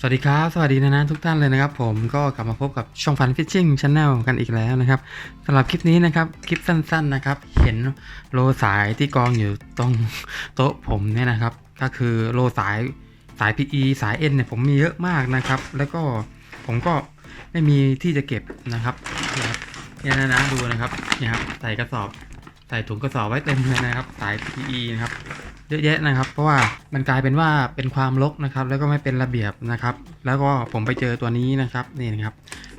สวัสดีครับ สวัสดีนะนะทุกท่านเลยนะครับ ผมก็กลับมาพบกับช่องฟันฟิชชิ่งชาแนลกันอีกแล้วนะครับสำหรับคลิปนี้นะครับ คลิปสั้นๆนะครับ เห็นโลสายที่กองอยู่ตรงโต๊ะผมเนี่ยนะครับ ก็คือโลสายสาย PE สาย N เนี่ยผมมีเยอะมากนะครับ แล้วก็ผมก็ไม่มีที่จะเก็บนะครับเนี่ยครับเนี่ยนะนะดูนะครับเนี่ยครับใส่กระสอบ ใส่ถุงกระสอบไว้เต็มเลยนะครับ สาย PE นะครับ เยอะแยะนะครับ เพราะว่ามันกลายเป็นว่าเป็นความรกนะครับ แล้วก็ไม่เป็นระเบียบนะครับ แล้วก็ผมไปเจอตัวนี้นะครับนี่นะครับ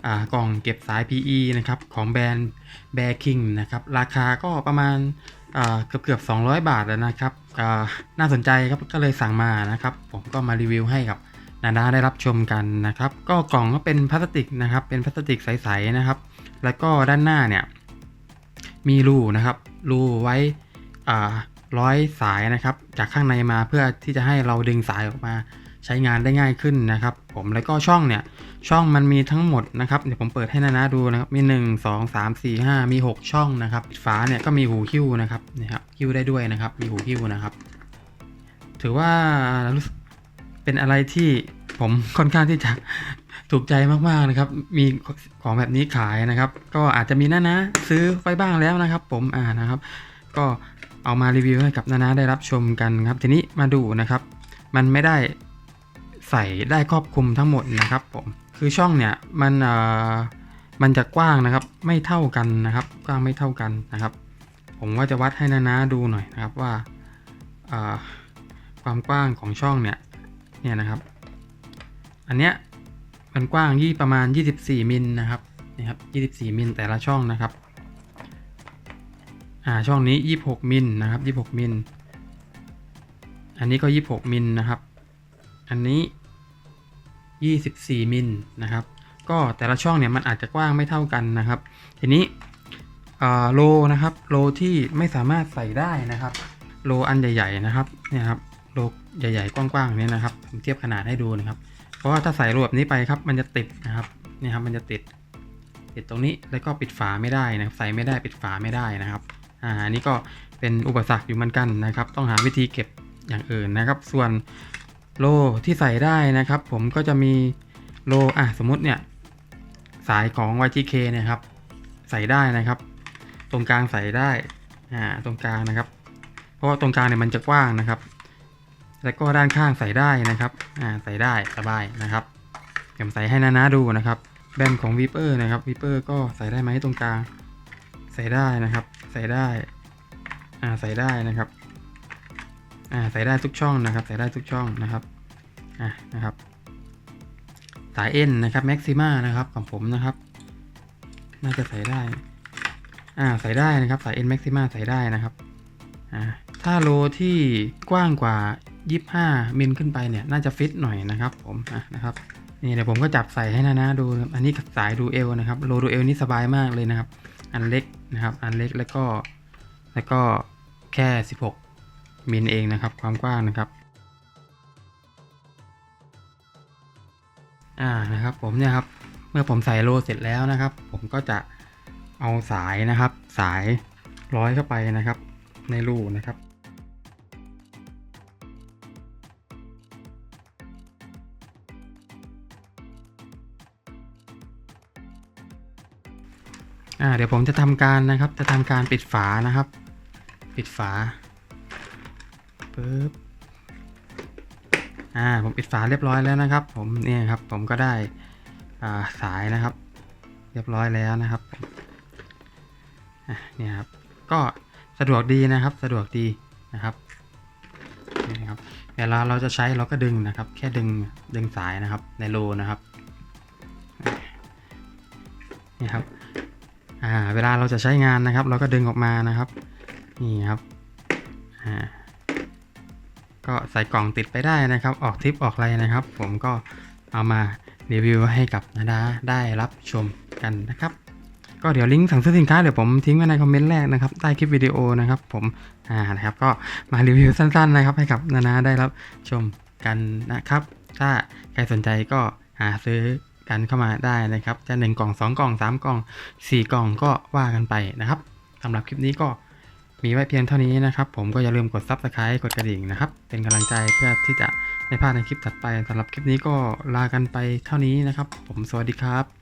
อ่ากล่องเก็บสาย PE นะครับของแบรนด์แบร์คิงนะครับราคาก็ประมาณอ่าเกือบเกือบ200 บาทแล้วนะครับอ่าน่าสนใจครับก็เลยสั่งมานะครับ ผมก็มารีวิวให้กับนาดาได้รับชมกันนะครับ ก็กล่องก็เป็นพลาสติกนะครับ เป็นพลาสติกใสๆนะครับ แล้วก็ด้านหน้าเนี่ยมีรูนะครับรูไว้อ่า ร้อยสายนะครับ จากข้างในมาเพื่อที่จะให้เราดึงสายออกมาใช้งานได้ง่ายขึ้นนะครับ ผมแล้วก็ช่องเนี่ยช่องมันมีทั้งหมดนะครับเดี๋ยวผมเปิดให้นานาดูนะครับมี 1 2 3 4 5 มี 6 ช่องนะครับฝาเนี่ยก็มีหูหิ้วนะครับนี่ครับหิ้วได้ด้วยนะครับ มีหูหิ้วนะครับ ถือว่าเป็นอะไรที่ผมค่อนข้างที่จะถูกใจมากๆนะครับ มีของแบบนี้ขายนะครับ ก็อาจจะมีนานะ ซื้อไปบ้างแล้วนะครับ ผมอ่านะครับ ก็ เอามารีวิวให้กับนานาได้รับชมกันครับ ทีนี้มาดูนะครับ มันไม่ได้ใส่ได้ครอบคลุมทั้งหมดนะครับผมคือช่องเนี่ยมันเอ่อมันจะกว้างนะครับ ไม่เท่ากันนะครับ กว้างไม่เท่ากันนะครับ ผมว่าจะวัดให้นานาดูหน่อยนะครับว่าเอ่อความกว้างของช่องเนี่ยเนี่ยนะครับ อันเนี้ยมันกว้างยี่ประมาณ 24มิลนะครับนี่ครับ24มิลแต่ละช่องนะครับ อ่าช่องนี้ 26 มิลนะครับ 26 มิล อันนี้ก็ 26 มิลนะครับ อันนี้ 24 มิลนะครับ ก็แต่ละช่องเนี่ยมันอาจจะกว้างไม่เท่ากันนะครับ ทีนี้โลนะครับโลที่ไม่สามารถใส่ได้นะครับโลอันใหญ่ ๆ นะครับเนี่ยครับโลใหญ่ ๆ กว้างๆเนี่ยนะครับผมเทียบขนาดให้ดูนะครับ เพราะว่าถ้าใส่โลแบบนี้ไปครับ มันจะติดนะครับเนี่ยครับมันจะติดติดตรงนี้แล้วก็ปิดฝาไม่ได้นะใส่ไม่ได้ปิดฝาไม่ได้นะครับ อ่าอันนี้ก็เป็นอุปสรรคอยู่เหมือนกันนะครับ ต้องหาวิธีเก็บอย่างอื่นนะครับ ส่วนโลที่ใส่ได้นะครับ ผมก็จะมีโลอะสมมติเนี่ยสายของ YGK เนี่ยครับ ใส่ได้นะครับ ตรงกลางใส่ได้อ่าตรงกลางนะครับ เพราะว่าตรงกลางเนี่ยมันจะกว้างนะครับ แล้วก็ด้านข้างใส่ได้นะครับอ่าใส่ได้สบายนะครับเดี๋ยวผมใส่ให้นานาดูนะครับแบนของ Viper นะครับ Viper ก็ใส่ได้ไหมตรงกลาง ส่ได้นะครับ ใส่ได้อ่าใส่ได้นะครับอ่าใส่ได้ทุกช่องนะครับ ใส่ได้ทุกช่องนะครับอ่านะครับ สายเอ็นนะครับแม็กซิมานะครับของผมนะครับ น่าจะใส่ได้อ่าใส่ได้นะครับ สายเอ็นแม็กซิมาใส่ได้นะครับอ่าถ้าโลที่กว้างกว่า 25 มิลขึ้นไปเนี่ย น่าจะฟิตหน่อยนะครับ ผมอะนะครับนี่เดี๋ยวผมก็จับใส่ให้นะนะดู อันนี้สายดูเอลนะครับ โลดูเอลนี่สบายมากเลยนะครับ อันเล็กนะครับ อันเล็กแล้วก็แล้วก็แค่ 16มิลเองนะครับ ความกว้างนะครับ อ่านะครับผมเนี่ยครับเมื่อผมใส่โลเสร็จแล้วนะครับ ผมก็จะเอาสายนะครับ สายร้อยเข้าไปนะครับ ในรูนะครับ อ่าเดี๋ยวผมจะทำการนะครับจะทำการปิดฝานะครับ ปิดฝาปึ๊บอ่าผมปิดฝาเรียบร้อยแล้วนะครับ ผมเนี่ยครับผมก็ได้อ่าสายนะครับ เรียบร้อยแล้วนะครับเนี่ยครับก็สะดวกดีนะครับสะดวกดีนะครับนี่ครับเวลาเราจะใช้เราก็ดึงนะครับ แค่ดึงดึงสายนะครับในโลนะครับนี่ครับ อ่าเวลาเราจะใช้งานนะครับ เราก็ดึงออกมานะครับนี่ครับอ่าก็ใส่กล่องติดไปได้นะครับ ออกทริปออกอะไรนะครับ ผมก็เอามารีวิวให้กับนาดาได้รับชมกันนะครับ ก็เดี๋ยวลิงก์สั่งซื้อสินค้าเดี๋ยวผมทิ้งไว้ในคอมเมนต์แรกนะครับใต้คลิปวิดีโอนะครับผมอ่านะครับก็มารีวิวสั้นๆนะครับให้กับนานาได้รับชมกันนะครับ ถ้าใครสนใจก็หาซื้อ กันเข้ามาได้นะครับ จะ 1 กล่อง 2 กล่อง 3 กล่อง 4 กล่องก็ว่ากันไปนะครับสำหรับคลิปนี้ก็มีไว้เพียงเท่านี้นะครับ ผมก็อย่าลืมกด Subscribe กดกระดิ่งนะครับ เป็นกำลังใจเพื่อที่จะไม่พลาดในคลิปถัดไปสำหรับคลิปนี้ก็ลากันไปเท่านี้นะครับ ผมสวัสดีครับ